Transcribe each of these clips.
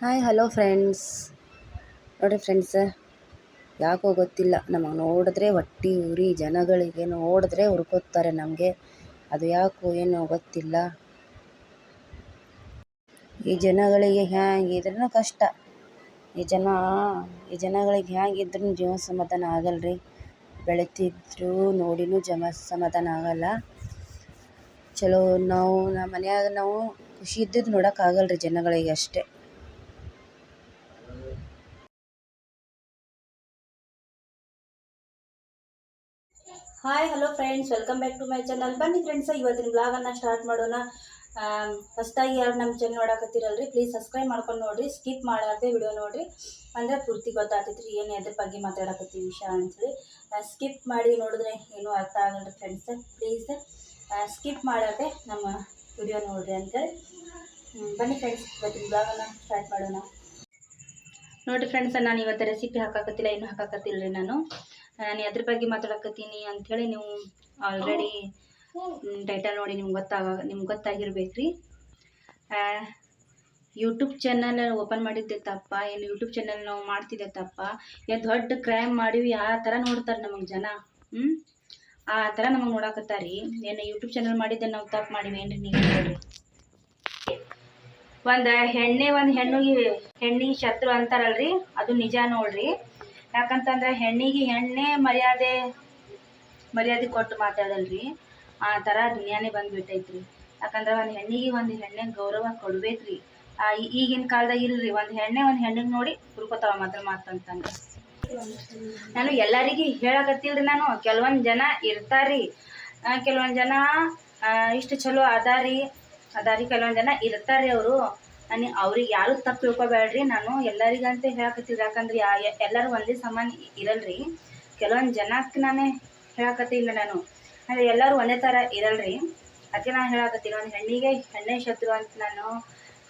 Hi hello friends ನೋಡಿ friends ಯಾಕೋ ಗೊತ್ತಿಲ್ಲ. ನಮಗೆ ನೋಡಿದ್ರೆ ಹೊಟ್ಟಿ ಉರಿ, ಜನಗಳಿಗೆ ನೋಡಿದ್ರೆ ಹುರ್ಕೋತಾರೆ ನಮಗೆ. ಅದು ಯಾಕೋ ಏನೋ ಗೊತ್ತಿಲ್ಲ. ಈ ಜನಗಳಿಗೆ ಹ್ಯಾಂಗಿದ್ರೂ ಕಷ್ಟ. ಈ ಜನ, ಈ ಜನಗಳಿಗೆ ಹ್ಯಾಂಗಿದ್ರೂ ಜೀವನ ಸಮಾಧಾನ ಆಗಲ್ರಿ. ಬೆಳೀತಿದ್ರು ನೋಡಿನೂ ಜಮ ಸಮಾಧಾನ ಆಗಲ್ಲ. ಚಲೋ ನಾವು, ನಮ್ಮ ಮನೆಯಾಗ ನಾವು ಖುಷಿ ಇದ್ದಿದ್ದು ನೋಡೋಕ್ಕಾಗಲ್ರಿ ಜನಗಳಿಗೆ ಅಷ್ಟೇ. Hi hello friends welcome back to my channel ಬನ್ನಿ ಫ್ರೆಂಡ್ಸ್ ಇವತ್ತಿನ ಬ್ಲಾಗನ್ನು ಸ್ಟಾರ್ಟ್ ಮಾಡೋಣ. ಫಸ್ಟಾಗಿ ಯಾರು ನಮ್ಮ ಚಾನಲ್ ನೋಡಕತ್ತೀರಲ್ರಿ ಪ್ಲೀಸ್ ಸಬ್ಸ್ಕ್ರೈಬ್ ಮಾಡ್ಕೊಂಡು ನೋಡಿರಿ ಸ್ಕಿಪ್ ಮಾಡಾರ್ದೆ ವಿಡಿಯೋ ನೋಡಿರಿ. ಅಂದರೆ ಪೂರ್ತಿ ಗೊತ್ತಾಗ್ತೈತ್ರಿ ಏನು ಅದ್ರ ಬಗ್ಗೆ ಮಾತಾಡಕತ್ತೀವಿ ವಿಷಯ ಅಂತೇಳಿ. ಸ್ಕಿಪ್ ಮಾಡಿ ನೋಡಿದ್ರೆ ಏನೂ ಅರ್ಥ ಆಗಲ್ಲ ಫ್ರೆಂಡ್ಸ್ ಪ್ಲೀಸ್ ಸ್ಕಿಪ್ ಮಾಡಾರ್ದೆ ನಮ್ಮ ವಿಡಿಯೋ ನೋಡಿರಿ ಅಂತೇಳಿ. ಬನ್ನಿ ಫ್ರೆಂಡ್ಸ್ ಇವತ್ತಿನ ಬ್ಲಾಗನ್ನು ಸ್ಟಾರ್ಟ್ ಮಾಡೋಣ. ನೋಡಿರಿ ಫ್ರೆಂಡ್ಸ್ ನಾನು ಇವತ್ತು ರೆಸಿಪಿ ಹಾಕಾಕತ್ತಿಲ್ಲ ಏನು ಹಾಕಾಕತ್ತಿಲ್ಲ ರೀ ನಾನು. ನಾನು ಅದ್ರ ಬಗ್ಗೆ ಮಾತಾಡಕತ್ತೀನಿ ಅಂಥೇಳಿ ನೀವು ಆಲ್ರೆಡಿ ಟೈಟಲ್ ನೋಡಿ ನಿಮ್ಗೆ ಗೊತ್ತಾಗ, ನಿಮ್ಗೆ ಗೊತ್ತಾಗಿರ್ಬೇಕ್ರಿ. ಯೂಟ್ಯೂಬ್ ಚಾನಲ್ ಓಪನ್ ಮಾಡಿದ್ದೆ ತಪ್ಪ ಏನು ಯೂಟ್ಯೂಬ್ ಚಾನಲ್ ನಾವು ಮಾಡ್ತಿದ್ದೆ ತಪ್ಪ. ಏನು ದೊಡ್ಡ ಕ್ರೈಮ್ ಮಾಡಿವಿ, ಆ ಥರ ನೋಡ್ತಾರೆ ನಮಗೆ ಜನ. ಹ್ಞೂ ಆ ಥರ ನಮಗೆ ನೋಡಾಕತ್ತಾರಿ. ಏನು ಯೂಟ್ಯೂಬ್ ಚಾನಲ್ ಮಾಡಿದ್ದೆ ನಾವು ತಪ್ಪು ಮಾಡಿವಿ ಏನ್ರಿ ನೀವು ಹೇಳ್ರಿ. ಒಂದು ಹೆಣ್ಣೆ, ಒಂದು ಹೆಣ್ಣಿಗೆ ಹೆಣ್ಣಿಗೆ ಶತ್ರು ಅಂತಾರಲ್ರಿ, ಅದು ನಿಜ ನೋಡ್ರಿ. ಯಾಕಂತಂದ್ರೆ ಹೆಣ್ಣಿಗೆ ಹೆಣ್ಣೇ ಮರ್ಯಾದೆ ಮರ್ಯಾದೆ ಕೊಟ್ಟು ಮಾತಾಡಲ್ರಿ. ಆ ಥರ ದುನಿಯಾನೇ ಬಂದ್ಬಿಟ್ಟೈತ್ರಿ. ಯಾಕಂದ್ರೆ ಒಂದು ಹೆಣ್ಣಿಗೆ ಒಂದು ಹೆಣ್ಣೆ ಗೌರವ ಕೊಡ್ಬೇಕ್ರಿ. ಈಗಿನ ಕಾಲದಾಗ ಇಲ್ರಿ, ಒಂದು ಹೆಣ್ಣೆ ಒಂದು ಹೆಣ್ಣಿಗೆ ನೋಡಿ ಹುರ್ಕೋತಾವ ಮಾತ್ರ ಮಾತಂತಂದ್ರೆ ನಾನು ಎಲ್ಲರಿಗೆ ಹೇಳಕತ್ತಿಲ್ರಿ ನಾನು, ಕೆಲವೊಂದು ಜನ ಇರ್ತಾರ್ರಿ. ಕೆಲವೊಂದು ಜನ ಇಷ್ಟು ಚಲೋ ಅದಾರಿ ಅದಾರಿ ಕೆಲವೊಂದು ಜನ ಇರ್ತಾರೆ ಅವರು. ನಾನು ಅವ್ರಿಗೆ ಯಾರು ತಪ್ಪು ತಿಳ್ಕೊಬೇಡ್ರಿ, ನಾನು ಎಲ್ಲರಿಗಂತ ಹೇಳಕತ್ತಿದ್ದೆ ಯಾಕಂದ್ರೆ ಎಲ್ಲರೂ ಒಂದೇ ಸಮಾನ ಇರಲ್ರಿ. ಕೆಲವೊಂದು ಜನಕ್ಕೆ ನಾನೇ ಹೇಳಕತ್ತಿಲ್ಲ ನಾನು. ಅಂದರೆ ಎಲ್ಲರೂ ಒಂದೇ ಥರ ಇರಲ್ರಿ. ಅದಕ್ಕೆ ನಾನು ಹೇಳಕತ್ತೀನಿ. ಒಂದು ಹೆಣ್ಣಿಗೆ ಹೆಣ್ಣೆ ಶತ್ರು ಅಂತ ನಾನು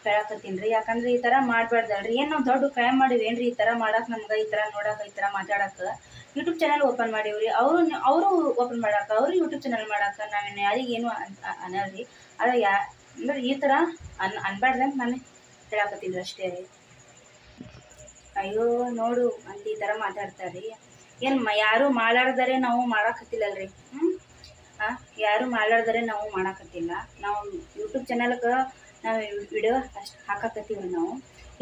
ಹೇಳಕತ್ತೀನಿ ರೀ ಯಾಕಂದ್ರೆ ಈ ಥರ ಮಾಡಬಾರ್ದಲ್ರಿ. ಏನು ನಾವು ದೊಡ್ಡ ಕ್ರೈಮ್ ಮಾಡಿವಿ ರೀ ಈ ಥರ ಮಾಡಕ್ಕೆ ನಮ್ಗೆ, ಈ ಥರ ನೋಡಕ್ಕೆ ಈ ಥರ ಮಾತಾಡಕ್ಕೆ ಯೂಟ್ಯೂಬ್ ಚಾನಲ್ ಓಪನ್ ಮಾಡೀವ್ರಿ. ಅವರು ಅವರು ಓಪನ್ ಮಾಡಕ್ಕೆ ಅವರು ಯೂಟ್ಯೂಬ್ ಚಾನಲ್ ಮಾಡಕ್ಕೆ ನಾವೇನು ಯಾರಿಗೇನು ಅನ್ನಲ್ರಿ ಆದರೆ ಯಾ ಅಂದ್ರೆ ಈ ಥರ ಅನ್ ಅನ್ಬಾರ್ದು ಅಂತ ನಾನು ಹೇಳಕತ್ತೀನಿ ಅಷ್ಟೇ. ರೀ ಅಯ್ಯೋ, ನೋಡು ಅಂತ ಈ ಥರ ಮಾತಾಡ್ತಾರೆ ಏನು ಮ ಯಾರು ಮಾಡಾರ್ದರೆ ನಾವು ಮಾಡಾಕತ್ತಿಲ್ಲಲ್ರಿ. ಹ್ಞೂ ಹಾಂ ಯಾರು ಮಾಡಾರ್ದರೆ ನಾವು ಮಾಡಾಕತ್ತಿಲ್ಲ. ನಾವು ಯೂಟ್ಯೂಬ್ ಚಾನಲ್ಗೆ ನಾವು ವಿಡಿಯೋ ಅಷ್ಟು ಹಾಕಾಕತ್ತೀವಿ ನಾವು.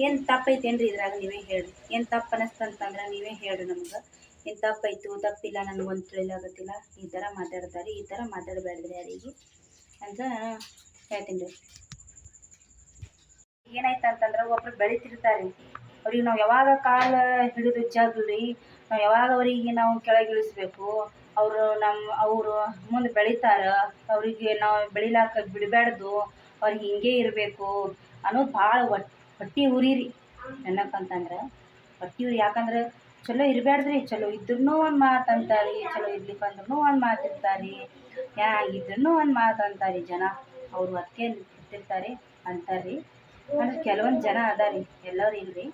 ಏನು ತಪ್ಪೈತೇನ್ರಿ ಇದ್ರಾಗ ನೀವೇ ಹೇಳ್ರಿ. ಏನು ತಪ್ಪು ಅನ್ನಿಸ್ತಂತಂದ್ರೆ ನೀವೇ ಹೇಳ್ರಿ ನಮ್ಗೆ. ಏನು ತಪ್ಪಾಯ್ತು ತಪ್ಪಿಲ್ಲ, ನನಗೊಂದು ತಿಳಿಲಾಗತ್ತಿಲ್ಲ ಈ ಥರ ಮಾತಾಡ್ತಾರೆ, ಈ ಥರ ಮಾತಾಡಬೇಡ್ರಿ ಯಾರಿಗೆ. ಅಂತ ಹೇಳ್ತೀನಿ ರೀ. ಏನಾಯ್ತು ಅಂತಂದ್ರೆ ಒಬ್ರು ಬೆಳಿತಿರ್ತಾರೆ. ಅವ್ರಿಗೆ ನಾವು ಯಾವಾಗ ಕಾಲ ಹಿಡಿದು ಜಗ್ಲಿ, ನಾವು ಯಾವಾಗ ಅವರಿಗೆ ನಾವು ಕೆಳಗಿಳಿಸ್ಬೇಕು, ಅವರು ನಮ್ಮ ಅವರು ಮುಂದೆ ಬೆಳಿತಾರ, ಅವರಿಗೆ ನಾವು ಬೆಳಿಲಾಕ ಬಿಡಬಾರ್ದು ಅವ್ರಿಗೆ ಹಿಂಗೆ ಇರಬೇಕು ಅನ್ನೋದು ಭಾಳ ಹೊಟ್ಟಿ ಉರಿರಿ ಅನ್ನಕ್ಕಂತಂದ್ರೆ ಹೊಟ್ಟಿ ಉರಿ ಯಾಕಂದ್ರೆ ಚಲೋ ಇರಬ್ಯಾಡ್ದ್ರಿ ಚಲೋ ಇದ್ರೂ ಒಂದು ಮಾತು ಅಂತಾರೆ, ಚಲೋ ಇರ್ಲಿಕ್ಕೆ ಅಂದ್ರೂ ಒಂದು ಮಾತು ಇರ್ತಾರೆ ಇದ್ರೂ ಒಂದು ಮಾತು ಅಂತಾರೆ ಜನ. ಅವರು ಅದಕ್ಕೆ ಇರ್ತಿರ್ತಾರೆ ಅಂತಾರೆ ಆದ್ರೆ ಕೆಲವೊಂದು ಜನ ಅದಾರಿ ಎಲ್ಲರೂ ಇಲ್ರಿ.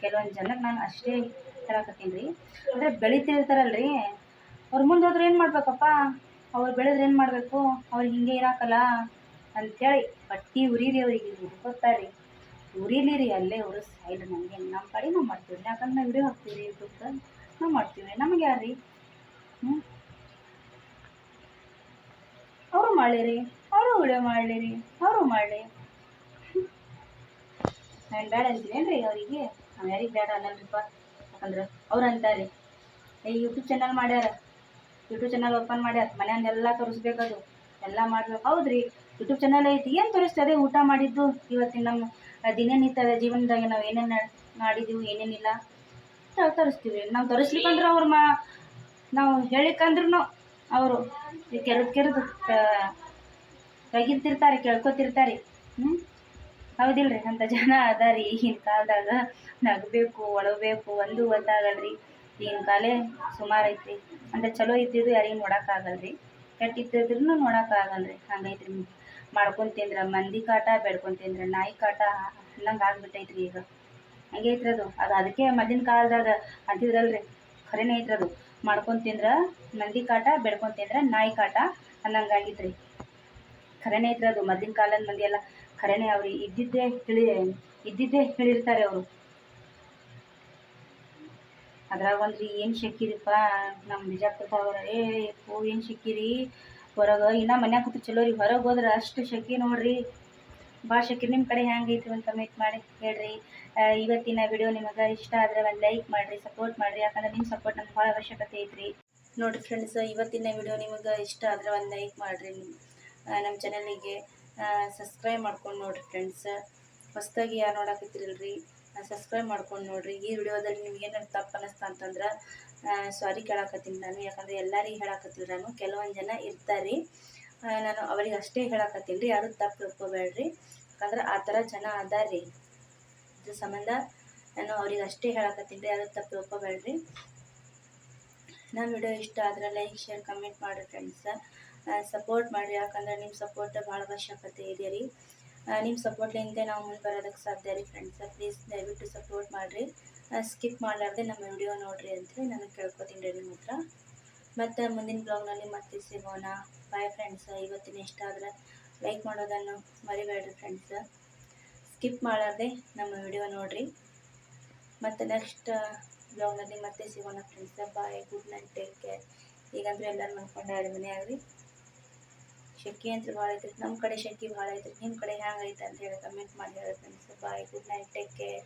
ಕೆಲವೊಂದು ಜನಕ್ಕೆ ನಾನು ಅಷ್ಟೇ ಹೇಳಕತ್ತೀನಿ ರೀ. ಅಂದರೆ ಬೆಳಿತಿರ್ತಾರಲ್ರಿ ಅವ್ರ ಮುಂದೆ ಹೋದ್ರೆ ಏನು ಮಾಡ್ಬೇಕಪ್ಪ? ಅವ್ರು ಬೆಳೆದ್ರೆ ಏನು ಮಾಡಬೇಕು? ಅವ್ರಿಗೆ ಹಿಂಗೆ ಇರಾಕಲ್ಲ ಅಂಥೇಳಿ ಬಟ್ಟಿ ಉರಿರಿ ಅವ್ರಿಗೆ ಹುಡ್ಕೋತಾರೆ ಉರಿಲಿ ರೀ ಅಲ್ಲೇ ಅವರು ಸೈಡ್ ನಮಗೆ. ನಮ್ಮ ಕಡೆ ನಾವು ಮಾಡ್ತೀವಿ ರೀ ಯಾಕಂದ್ರೆ ನಾವು ವಿಡಿಯೋ ಹಾಕ್ತೀವಿ ರೀ ಯೂಟ್ಯೂಬ್ಗೆ ನಾವು ಮಾಡ್ತೀವಿ ರೀ ನಮಗೆ ಯಾರು ರೀ ಹ್ಞೂ ಮಾಡಲಿರಿ? ಅವರು ವಿಡಿಯೋ ಮಾಡಲಿರಿ, ಅವರು ಮಾಡಲಿ. ನಾನು ಬೇಡ ಅಂತೀನೇನ್ರಿ ಅವರಿಗೆ? ನಾವು ಯಾರಿಗೆ ಬೇಡ ಅನ್ನಲ್ರಿಪ್ಪ. ಯಾಕಂದ್ರೆ ಅವ್ರು ಅಂತಾರೆ. ಏ ಯೂಟ್ಯೂಬ್ ಚಾನಲ್ ಮಾಡ್ಯಾರ. ಯೂಟ್ಯೂಬ್ ಚಾನಲ್ ಓಪನ್ ಮಾಡ್ಯಾರ. ಮನೆಯನ್ನೆಲ್ಲ ತೋರಿಸ್ಬೇಕದು ಎಲ್ಲ ಮಾಡ್ಬೇಕು. ಹೌದ್ರಿ ಯೂಟ್ಯೂಬ್ ಚಾನಲ್ ಐತಿ. ಏನು ತೋರಿಸ್ತದೆ ಊಟ ಮಾಡಿದ್ದು. ಇವತ್ತಿನ ನಮ್ಮ ದಿನನಿತ್ಯದ ಜೀವನದಾಗ ನಾವು ಏನೇನು ಮಾಡಿದ್ದೀವಿ ಏನೇನಿಲ್ಲ. ತೋರಿಸ್ತೀವಿ ನಾವು ತೋರಿಸ್ಲಿಕ್ಕಂದ್ರೆ ಅವ್ರು ಮಾ, ನಾವು ಹೇಳಿಕಂದ್ರೂ ಅವರು ಕೆರೆದು ಕೆರೆದು ತೆಗಿತಿರ್ತಾರೆ, ಕೇಳ್ಕೊತಿರ್ತಾರೆ. ಹ್ಞೂ ಹೌದಿಲ್ರಿ, ಅಂತ ಜನ ಅದಾರಿ ಈಗಿನ ಕಾಲದಾಗ. ನಗಬೇಕು ಒಳಬೇಕು ಒಂದು ಗೊತ್ತಾಗಲ್ರಿ. ಈಗಿನ ಕಾಲೇ ಸುಮಾರು ಐತ್ರಿ. ಅಂದ್ರೆ ಚಲೋ ಇದ್ದಿದ್ದು ಯಾರಿಗೂ ನೋಡೋಕ್ಕಾಗಲ್ರಿ. ಕೆಟ್ಟ ಇದ್ದಿದ್ರು ನೋಡೋಕ್ಕಾಗಲ್ರಿ. ಹಂಗೈತ್ರಿ ಮಾಡ್ಕೊಂಡ್ ತಿಂದ್ರ, ಮಂದಿ ಕಾಟ ಬೆಳ್ಕೊಂಡ್ ತಿಂದ್ರೆ, ನಾಯಿ ಕಾಟ ಅನ್ನಂಗೆ ಆಗ್ಬಿಟ್ಟೈತ್ರಿ ಈಗ. ಹಂಗೆ ಅದು. ಅದು ಅದಕ್ಕೆ ಮೊದಲಿನ ಕಾಲದಾಗ ಅಂತಿದ್ರಲ್ರಿ. ಖರೇನೇ ಐತ್ರಿ ಅದು. ಮಾಡ್ಕೊಂಡ್ ತಿಂದ್ರೆ ಮಂದಿ ಕಾಟ ಬೆಳ್ಕೊಂಡ್ ತಿಂದ್ರೆ ನಾಯಿ ಕಾಟ ಅನ್ನಂಗೆ ಆಗಿತ್ರಿ. ಖರೇನೇ ಐತ್ರಿ ಅದು ಮೊದಲಿನ ಕಾಲದ ಮಂದಿ ಎಲ್ಲ ಖರೇನೆ ಅವ್ರಿ ಇದ್ದಿದ್ದೇ ತಿಳಿ ಇದ್ದಿದ್ದೇ ಹೇಳಿರ್ತಾರೆ ಅವರು. ಅದ್ರಾಗ ಒಂದು ಏನು ಶಕ್ಕಿರಿಪ್ಪ ನಮ್ಮ ಬಿಜಾಪುರದವ್ರ ಏ ಏನು ಶಕ್ಕಿರಿ, ಹೊರಗೆ ಇನ್ನ ಮನ್ಯಾಗ ಕೂತು ಚಲೋ ರೀ, ಹೊರಗೆ ಹೋದ್ರೆ ಅಷ್ಟು ಶೆಕೆ ನೋಡ್ರಿ. ಶೆಕೆ ನಿಮ್ಮ ಕಡೆ ಹೆಂಗೈತಿ ಒಂದು ಕಮೆಂಟ್ ಮಾಡಿ ಹೇಳ್ರಿ. ಇವತ್ತಿನ ವಿಡಿಯೋ ನಿಮಗೆ ಇಷ್ಟ ಆದರೆ ಒಂದು ಲೈಕ್ ಮಾಡಿರಿ ಸಪೋರ್ಟ್ ಮಾಡಿರಿ, ಯಾಕಂದ್ರೆ ನಿಮ್ಮ ಸಪೋರ್ಟ್ ನಮ್ಗೆ ಭಾಳ ಅವಶ್ಯಕತೆ ಐತ್ರಿ. ನೋಡಿರಿ ಫ್ರೆಂಡ್ಸ್ ಇವತ್ತಿನ ವಿಡಿಯೋ ನಿಮಗೆ ಇಷ್ಟ ಆದರೆ ಒಂದು ಲೈಕ್ ಮಾಡಿರಿ. ನಮ್ಮ ಚಾನಲಿಗೆ ಸಬ್ಸ್ಕ್ರೈಬ್ ಮಾಡ್ಕೊಂಡು ನೋಡಿರಿ ಫ್ರೆಂಡ್ಸ್ ಹೊಸ್ತಾಗಿ ಯಾರು ನೋಡಕತ್ತಿರಲ್ರಿ ಸಬ್ಸ್ಕ್ರೈಬ್ ಮಾಡ್ಕೊಂಡು ನೋಡಿರಿ. ಈ ವಿಡಿಯೋದಲ್ಲಿ ನಿಮ್ಗೆ ಏನಾದ್ರು ತಪ್ಪು ಅನ್ನಿಸ್ತಾ ಅಂತಂದ್ರೆ ಸಾರಿ ಕೇಳಾಕತ್ತೀನಿ ನಾನು, ಯಾಕಂದ್ರೆ ಎಲ್ಲರಿಗೂ ಹೇಳಾಕತ್ತಿಲ್ಲ ನಾನು. ಕೆಲವೊಂದು ಜನ ಇರ್ತಾರೆ. ನಾನು ಅವ್ರಿಗೆ ಅಷ್ಟೇ ಹೇಳಾಕತ್ತೀನಿ ರೀ ಯಾರು ತಪ್ಪು ತಿಳ್ಕೊಬೇಡ್ರಿ. ಯಾಕಂದ್ರೆ ಆ ಥರ ಜನ ಅದಾರ್ರಿ. ಇದ್ರ ಸಂಬಂಧ ನಾನು ಅವ್ರಿಗೆ ಅಷ್ಟೇ ಹೇಳಕತ್ತೀನಿ ರೀ ಯಾರು ತಪ್ಪು ತಿಳ್ಕೊಬೇಡ್ರಿ. ನನ್ನ ವಿಡಿಯೋ ಇಷ್ಟ ಆದರೆ ಲೈಕ್ ಶೇರ್ ಕಮೆಂಟ್ ಮಾಡಿರಿ ಫ್ರೆಂಡ್ಸ್ ಸಪೋರ್ಟ್ ಮಾಡಿರಿ, ಯಾಕಂದ್ರೆ ನಿಮ್ಮ ಸಪೋರ್ಟ್ ಭಾಳ ಅವಶ್ಯಕತೆ ಇದೆ ರೀ. ನಿಮ್ಮ ಸಪೋರ್ಟ್ಲಿಂದ ನಾವು ಮುಂದೆ ಬರೋದಕ್ಕೆ ಸಾಧ್ಯ ರೀ ಫ್ರೆಂಡ್ಸ್ ಪ್ಲೀಸ್ ದಯವಿಟ್ಟು ಸಪೋರ್ಟ್ ಮಾಡಿರಿ. ಸ್ಕಿಪ್ ಮಾಡಲಾರ್ದೆ ನಮ್ಮ ವಿಡಿಯೋ ನೋಡಿರಿ ಅಂತೇಳಿ ನಾನು ಕೇಳ್ಕೊತೀನಿ ರೀ ನಿಮ್ಮ ಹತ್ರ. ಮತ್ತು ಮುಂದಿನ ಬ್ಲಾಗ್ನಲ್ಲಿ ಮತ್ತೆ ಸಿಗೋಣ. ಬಾಯ್ ಫ್ರೆಂಡ್ಸ್ ಇವತ್ತಿನ ಇಷ್ಟ ಆದರೆ ಲೈಕ್ ಮಾಡೋದನ್ನು ಮರಿಬೇಡ್ರಿ ಫ್ರೆಂಡ್ಸ್ ಸ್ಕಿಪ್ ಮಾಡೋದೇ ನಮ್ಮ ವಿಡಿಯೋ ನೋಡಿರಿ. ಮತ್ತು ನೆಕ್ಸ್ಟ್ ಬ್ಲಾಗ್ನಲ್ಲಿ ಮತ್ತೆ ಸಿಗೋಣ friends bye good night take care ಈಗಂದ್ರೆ ಎಲ್ಲರೂ ಮಲ್ಕೊಂಡ ಎರಡು ಮನೆ ಆಗಲಿ ಶೆಕೆ ಅಂತ ಭಾಳ ಐತ್ರಿ. ನಮ್ಮ ಕಡೆ ಶಕ್ತಿ ಭಾಳ ಐತ್ರಿ. ನಿಮ್ಮ ಕಡೆ ಐತೆ ಅಂತ ಹೇಳಿ ಕಮೆಂಟ್ ಮಾಡಿ ಹೇಳಿ friends bye good night take care